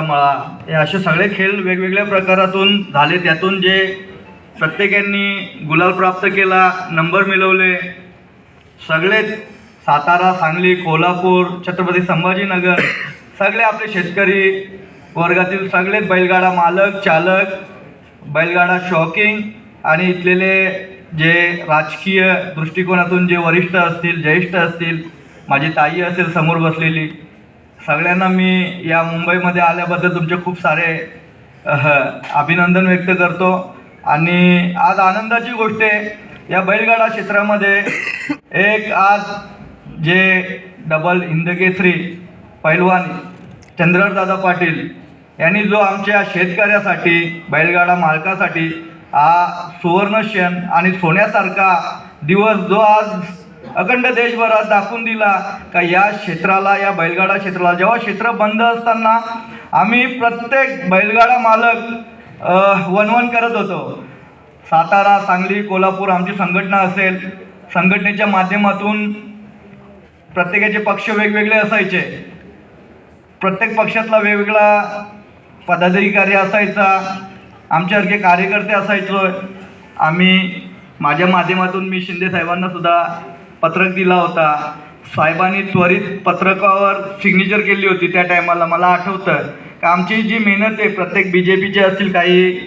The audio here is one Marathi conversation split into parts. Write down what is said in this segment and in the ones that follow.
मळा. हे असे सगळे खेळ वेगवेगळ्या प्रकारातून झाले. त्यातून जे प्रत्येकांनी गुलाल प्राप्त केला नंबर मिळवले सगळेच सातारा सांगली कोल्हापूर छत्रपती संभाजीनगर सगळे आपले शेतकरी वर्गातील सगळेच बैलगाडा मालक चालक बैलगाडा शॉकिंग आणि इथलेले जे राजकीय दृष्टिकोनातून जे वरिष्ठ असतील ज्येष्ठ असतील माझी ताई असेल समोर बसलेली सगळ्यांना मी या मुंबईमध्ये आल्याबद्दल तुमचे खूप सारे अभिनंदन व्यक्त करतो. आणि आज आनंदाची गोष्ट आहे या बैलगाडा क्षेत्रामध्ये एक आज जे डबल हिंदकेसरी पैलवान चंद्रदादा पाटील यांनी जो आमच्या शेतकऱ्यासाठी बैलगाडा मालकासाठी हा सुवर्णशन आणि सोन्यासारखा दिवस जो आज अखंड देशभरात दाखवून दिला का या क्षेत्राला या बैलगाडा क्षेत्राला जेव्हा क्षेत्र बंद असताना आम्ही प्रत्येक बैलगाडा मालक वनवन करत होतो. सातारा सांगली कोल्हापूर आमची संघटना असेल संघटनेच्या माध्यमातून प्रत्येकाचे पक्ष वेगवेगळे असायचे. प्रत्येक पक्षातला वेगवेगळा पदाधिकारी असायचा आमच्यासारखे कार्यकर्ते असायचो. आम्ही माझ्या माध्यमातून मी शिंदे साहेबांना सुद्धा पत्रक दिला होता. साहेबांनी त्वरित पत्रकावर सिग्नेचर केली होती त्या टायमाला मला आठवतं. का आमची जी मेहनत आहे प्रत्येक बी जे पीचे असतील काही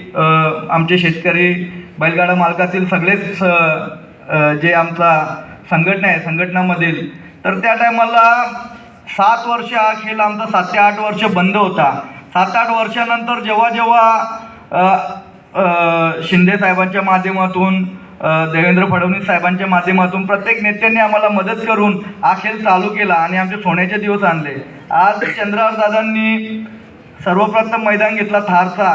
आमचे शेतकरी बैलगाडा मालकातील सगळेच जे आमचा संघटना आहे संघटनामधील. तर त्या टायमाला सात वर्ष हा खेळ आमचा सात ते आठ वर्ष बंद होता. सात आठ वर्षानंतर जेव्हा जेव्हा शिंदे साहेबांच्या माध्यमातून देवेंद्र फडणवीस साहेबांच्या माध्यमातून प्रत्येक नेत्यांनी आम्हाला मदत करून हा खेळ चालू केला आणि आमचे सोन्याचे दिवस आणले. आज चंद्रहार दादांनी सर्वप्रथम मैदान घेतला थारचा.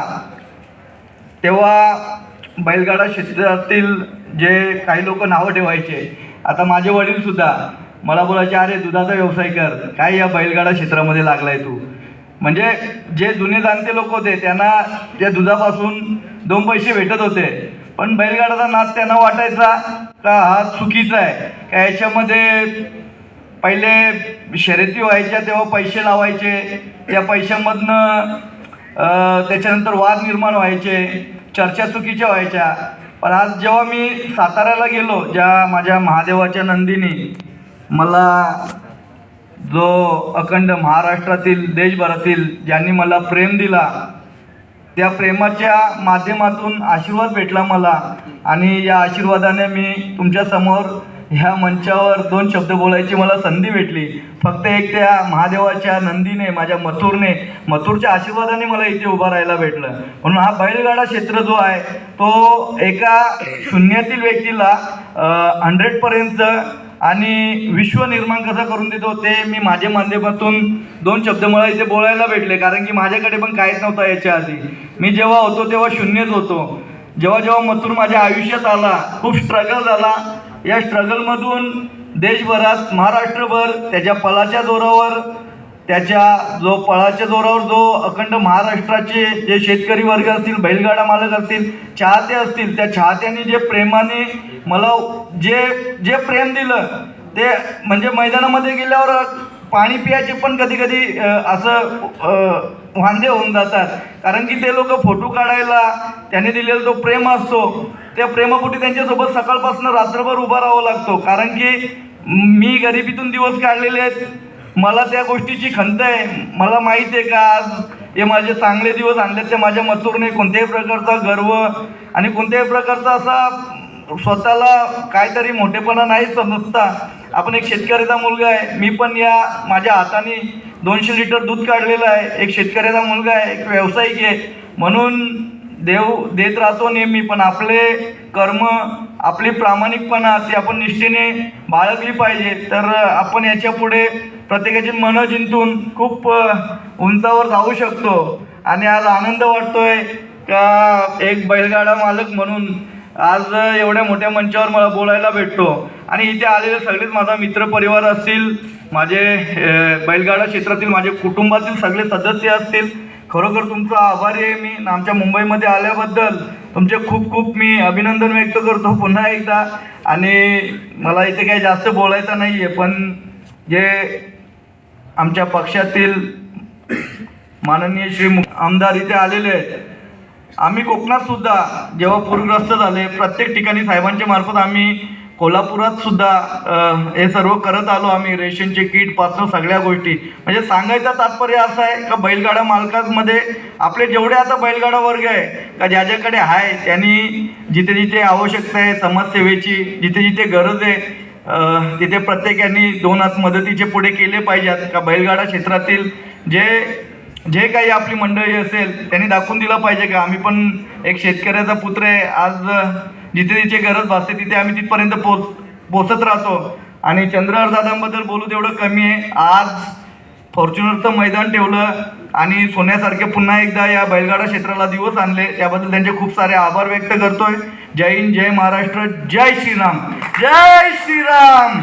तेव्हा बैलगाडा क्षेत्रातील जे काही लोक नावं ठेवायचे आता माझे वडीलसुद्धा मला बोलायचे अरे दुधाचा व्यवसाय कर. काय या बैलगाडा क्षेत्रामध्ये लागलाय तू? म्हणजे जे जुने जाणते लोक होते त्यांना त्या दुधापासून दोन पैसे भेटत होते. पण बैलगाडाचा नाद त्यांना वाटायचा का हा चुकीचा आहे? का याच्यामध्ये पहिले शर्यती व्हायच्या तेव्हा पैसे लावायचे त्या पैशामधनं त्याच्यानंतर वाद निर्माण व्हायचे चर्चा चुकीच्या व्हायच्या. पण आज जेव्हा मी साताऱ्याला गेलो ज्या माझ्या महादेवाच्या नंदीने मला जो अखंड महाराष्ट्रातील देशभरातील ज्यांनी मला प्रेम दिला त्या प्रेमाच्या माध्यमातून आशीर्वाद भेटला मला आणि या आशीर्वादाने मी तुमच्यासमोर ह्या मंचावर दोन शब्द बोलायची मला संधी भेटली. फक्त एक त्या महादेवाच्या नंदीने माझ्या मथुरने मथुरच्या आशीर्वादाने मला इथे उभा राहायला भेटलं. म्हणून हा बैलगाडा क्षेत्र जो आहे तो एका शून्यातील व्यक्तीला हंड्रेडपर्यंत आणि विश्व निर्माण कसं करून देतो ते मी माझ्या माध्यमातून दोन शब्द मला इथे बोलायला भेटले कारण की माझ्याकडे पण काहीच नव्हतं याच्या आधी. मी जेव्हा होतो तेव्हा शून्यच होतो. जेव्हा जेव्हा मथुर माझ्या आयुष्यात आला खूप स्ट्रगल झाला. या स्ट्रगलमधून देशभरात महाराष्ट्रभर त्याच्या पलाच्या जोरावर त्याच्या जो पळाच्या जोरावर जो अखंड महाराष्ट्राचे जे शेतकरी वर्ग असतील बैलगाडा मालक असतील चाहते असतील त्या चाहत्यांनी जे प्रेमाने मला जे जे प्रेम दिलं ते म्हणजे मैदानामध्ये गेल्यावर पाणी पियाचे पण कधी कधी असं वांदे होऊन जातात. कारण की ते लोक फोटो काढायला त्याने दिलेला जो प्रेम असतो त्या प्रेमापोटी त्यांच्यासोबत सकाळपासून रात्रभर उभा राहावं लागतो. कारण की मी गरिबीतून दिवस काढलेले आहेत मला त्या गोष्टीची खंत आहे. मला माहीत आहे का आज हे माझे चांगले दिवस आणले ते माझ्या मतूरने कोणत्याही प्रकारचा गर्व आणि कोणत्याही प्रकारचा असा स्वतःला काहीतरी मोठेपणा नाही समजता. आपण एक शेतकऱ्याचा मुलगा आहे. मी पण या माझ्या हाताने दोनशे लिटर दूध काढलेलं आहे. एक शेतकऱ्याचा मुलगा आहे एक व्यावसायिक आहे. म्हणून देव देत राहतो नेहमी पण आपले कर्म आपली प्रामाणिकपणा ती आपण निष्ठेने बाळगली पाहिजे. तर आपण याच्यापुढे प्रत्येकाची मनं जिंतून खूप उंचावर जाऊ शकतो. आणि आज आनंद वाटतोय का एक बैलगाडा मालक म्हणून आज एवढ्या मोठ्या मंचावर मला बोलायला भेटतो. आणि इथे आलेले सगळेच माझा मित्रपरिवार असतील माझे बैलगाडा क्षेत्रातील माझे कुटुंबातील सगळे सदस्य असतील. खरोखर तुमचा आभारी आहे मी. आमच्या मुंबईमध्ये आल्याबद्दल तुमचे खूप खूप मी अभिनंदन व्यक्त करतो पुन्हा एकदा. आणि मला इथे काही जास्त बोलायचं नाही आहे पण जे आमच्या पक्षातील माननीय श्री मु- आमदार इथे आलेले आहेत. आम्ही कोकणातसुद्धा जेव्हा पूरग्रस्त झाले प्रत्येक ठिकाणी साहेबांच्या मार्फत आम्ही कोल्हापुरात सुद्धा हे सर्व करत आलो आम्ही रेशनचे किटपासून सगळ्या गोष्टी. म्हणजे सांगायचं तात्पर्य असं आहे का बैलगाडा मालकांमध्ये आपले जेवढे आता बैलगाडा वर्ग आहे का ज्याच्याकडे आहे त्यांनी जिथे जिथे आवश्यकता आहे समाजसेवेची जिथे जिथे गरज आहे तिथे प्रत्येकाने दोन हात मदतीचे पुढे केले पाहिजेत का बैलगाडा क्षेत्रातील जे जे काही आपली मंडळी असेल त्यांनी दाखवून दिलं पाहिजे का? आम्ही पण एक शेतकऱ्याचा पुत्र आहे. आज जिथे जिथे गरज भासते तिथे आम्ही तिथपर्यंत पोच पोचत राहतो. आणि चंद्रहार दादांबद्दल बोलू तेवढं कमी आहे. आज फॉर्च्युनरचं मैदान ठेवलं आणि सोन्यासारखे पुन्हा एकदा या बैलगाडा क्षेत्राला दिवस आणले. त्याबद्दल त्यांचे खूप सारे आभार व्यक्त करतोय. जय हिंद जय महाराष्ट्र जय श्रीराम. जय श्रीराम